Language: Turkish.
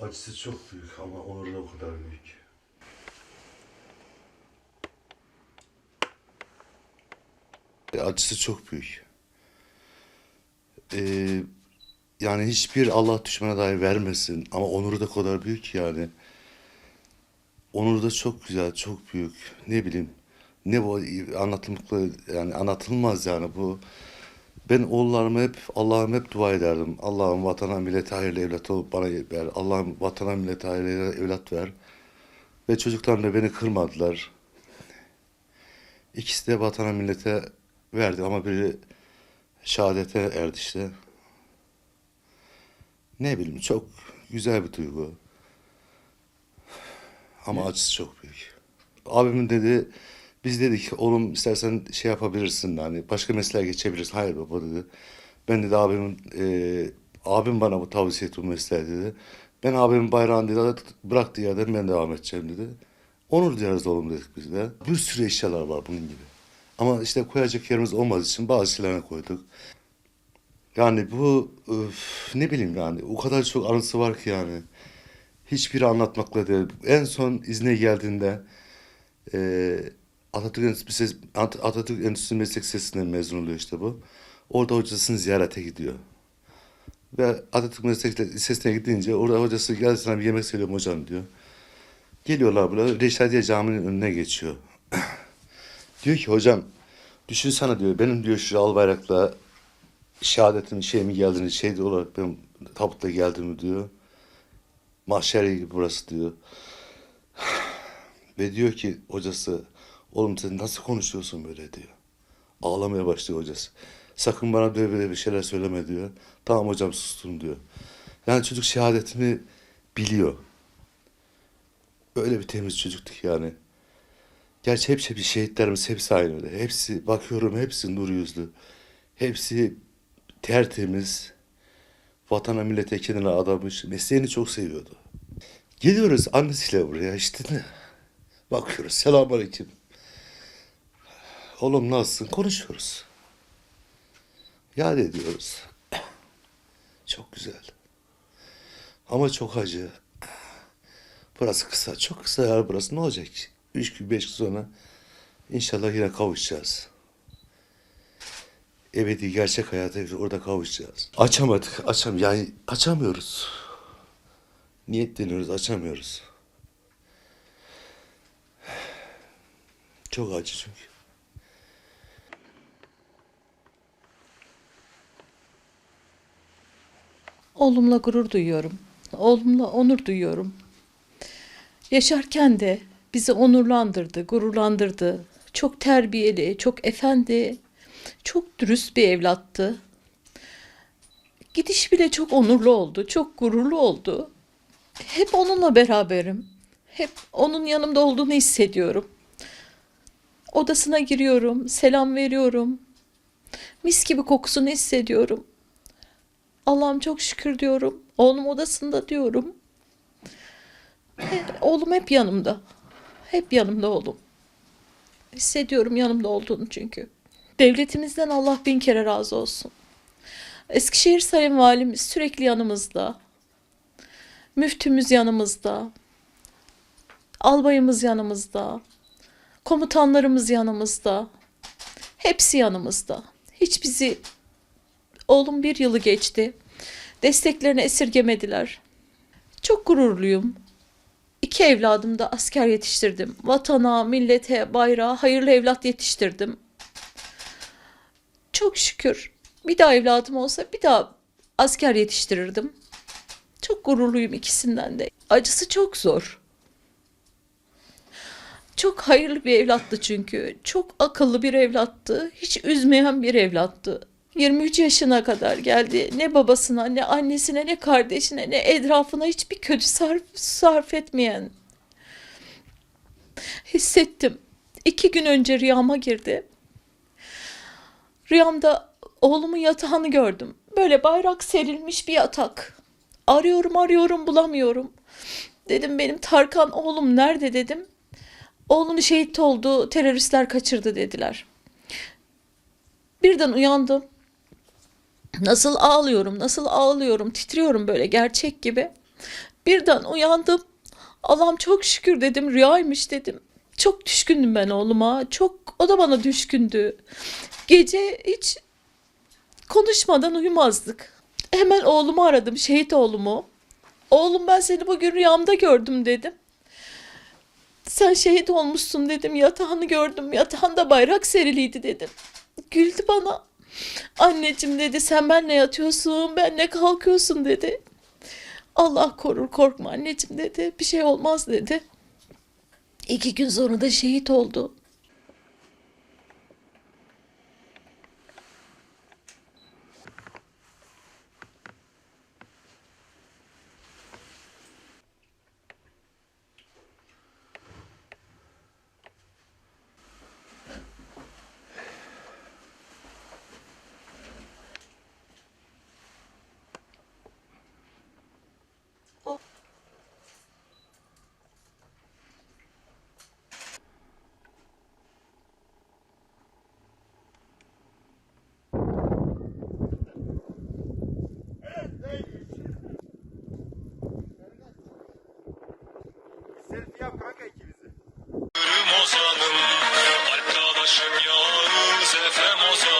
Acısı çok büyük ama onuru da o kadar büyük. E, Acısı çok büyük. Ee, yani hiçbir Allah düşmana dair vermesin ama onuru da kadar büyük yani. Onuru da çok güzel, çok büyük. Ne bileyim. Ne bu anlatılmakla yani anlatılmaz yani bu. Ben oğullarıma hep Allah'ım hep dua ederdim. Allah'ım vatana millete hayırlı evlat olup bana ver. Allah'ım vatana millete hayırlı evlat ver. Ve çocuklarım da beni kırmadılar. İkisi de vatana millete verdi ama biri şehadete erdi işte. Ne bileyim çok güzel bir duygu. Ama acısı çok büyük. Abimin dedi, biz dedik oğlum istersen şey yapabilirsin hani başka mesleğe geçebilirsin. Hayır baba dedi. Ben dedi abimin, e, abim bana bu tavsiye etti bu mesleği dedi. Ben abimin bayrağını dedi bıraktığı yerden ben devam edeceğim dedi. Onur duyarız oğlum dedik biz de. Bir sürü eşyalar var bunun gibi. Ama işte koyacak yerimiz olmadığı için bazı şeylerine koyduk. Yani bu öf, ne bileyim yani o kadar çok anısı var ki yani. Hiçbiri anlatmakla değil. En son izne geldiğinde eee Atatürk Endüstri, Ses- At- Atatürk Endüstri Meslek Lisesi'nden mezun oluyor işte bu. Orada hocasını ziyarete gidiyor. Ve Atatürk Meslek Lisesi'ne gidince orada hocası gel sana bir yemek söyleyeyim hocam diyor. Geliyorlar buraya Reşadiye Camii'nin önüne geçiyor. diyor ki hocam düşünsene diyor benim diyor şu albayrakla şehadetimin şey mi geldiğini şey olarak ben tabutla geldiğimi diyor. Mahşer gibi burası diyor. Ve diyor ki hocası oğlum sen nasıl konuşuyorsun böyle diyor. Ağlamaya başlıyor hocası. Sakın bana böyle, böyle bir şeyler söyleme diyor. Tamam hocam sustum diyor. Yani çocuk şehadetini biliyor. Öyle bir temiz çocuktu ki yani. Gerçi hepsi bir şehitlerimiz hepsi aynı öyle. Hepsi bakıyorum hepsi nur yüzlü. Hepsi tertemiz. Vatana millete kendine adamış. Mesleğini çok seviyordu. Geliyoruz annesiyle buraya işte? Bakıyoruz selamünaleyküm. Oğlum nasılsın? Konuşuyoruz. Yad ediyoruz. Çok güzel. Ama çok acı. Burası kısa. Çok kısa ya burası. Ne olacak? Üç gün, beş gün sonra inşallah yine kavuşacağız. Ebedi gerçek hayata orada kavuşacağız. Açamadık. Açam yani açamıyoruz. Niyetleniyoruz, açamıyoruz. Çok acı çünkü. Oğlumla gurur duyuyorum. Oğlumla onur duyuyorum. Yaşarken de bizi onurlandırdı, gururlandırdı. Çok terbiyeli, çok efendi, çok dürüst bir evlattı. Gidiş bile çok onurlu oldu, çok gururlu oldu. Hep onunla beraberim. Hep onun yanımda olduğunu hissediyorum. Odasına giriyorum, selam veriyorum. Mis gibi kokusunu hissediyorum. Allah'ım çok şükür diyorum. Oğlum odasında diyorum. Oğlum hep yanımda. Hep yanımda oğlum. Hissediyorum yanımda olduğunu çünkü. Devletimizden Allah bin kere razı olsun. Eskişehir Sayın Valimiz sürekli yanımızda. Müftümüz yanımızda. Albayımız yanımızda. Komutanlarımız yanımızda. Hepsi yanımızda. Hiç bizi Oğlum bir yılı geçti. Desteklerini esirgemediler. Çok gururluyum. İki evladım da asker yetiştirdim. Vatana, millete, bayrağa hayırlı evlat yetiştirdim. Çok şükür. Bir daha evladım olsa bir daha asker yetiştirirdim. Çok gururluyum ikisinden de. Acısı çok zor. Çok hayırlı bir evlattı çünkü. Çok akıllı bir evlattı. Hiç üzmeyen bir evlattı. 23 yaşına kadar geldi. Ne babasına, ne annesine, ne kardeşine, ne etrafına hiçbir kötü sarf, sarf etmeyen. Hissettim. İki gün önce rüyama girdi. Rüyamda oğlumun yatağını gördüm. Böyle bayrak serilmiş bir yatak. Arıyorum arıyorum bulamıyorum. Dedim benim Tarkan oğlum nerede dedim. Oğlunu şehit oldu, teröristler kaçırdı dediler. Birden uyandım. Nasıl ağlıyorum, nasıl ağlıyorum, titriyorum böyle gerçek gibi. Birden uyandım. Allah'ım çok şükür dedim rüyaymış dedim. Çok düşkündüm ben oğluma. Çok o da bana düşkündü. Gece hiç konuşmadan uyumazdık. Hemen oğlumu aradım, şehit oğlumu. Oğlum ben seni bugün rüyamda gördüm dedim. Sen şehit olmuşsun dedim. Yatağını gördüm. Yatağında bayrak seriliydi dedim. Güldü bana. Anneciğim dedi sen benle yatıyorsun, benle kalkıyorsun dedi. Allah korur korkma anneciğim dedi. Bir şey olmaz dedi. İki gün sonra da şehit oldu. Başım yağın zefem ozan.